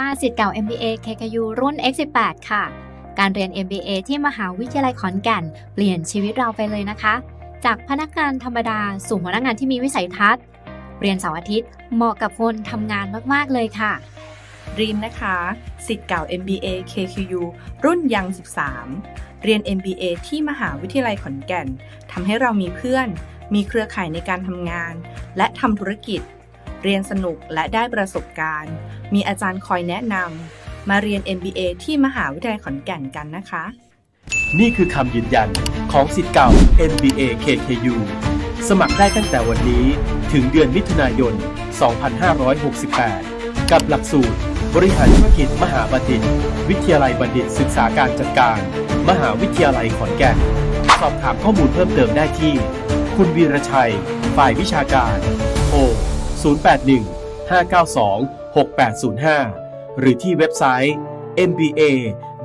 ตาสิทธิ์เก่า MBA KKU รุ่น X18 ค่ะ การเรียน MBA ที่มหาวิทยาลัยขอนแก่น เปลี่ยนชีวิตเราไปเลยนะคะ จากพนักงานธรรมดา สู่พนักงานที่มีวิสัยทัศน์ เรียนเสาร์อาทิตย์ เหมาะกับคนทำงานมาก ๆ เลยค่ะรีมนะคะสิทธิ์เก่า MBA KQU รุ่นยัง 13 เรียน MBA ที่มหาวิทยาลัยขอนแก่นทำให้เรามีเพื่อน มีเครือข่ายในการทำงาน และทำธุรกิจ เรียนสนุกและได้ประสบการณ์ มีอาจารย์คอยแนะนำ มาเรียน MBA ที่มหาวิทยาลัยขอนแก่นกันนะคะ นี่คือคำยืนยันของสิทธิ์เก่า NBA KKU สมัครได้ตั้งแต่วันนี้ถึงเดือนมิถุนายน 2568 กับหลักสูตร บริหารธุรกิจมหาบัณฑิต วิทยาลัยบัณฑิตศึกษาการจัดการ มหาวิทยาลัยขอนแก่น สอบถามข้อมูลเพิ่มเติมได้ที่ คุณวีรชัย ฝ่ายวิชาการโทร 081 592 6805 หรือที่เว็บไซต์ mba.kkU.ac.th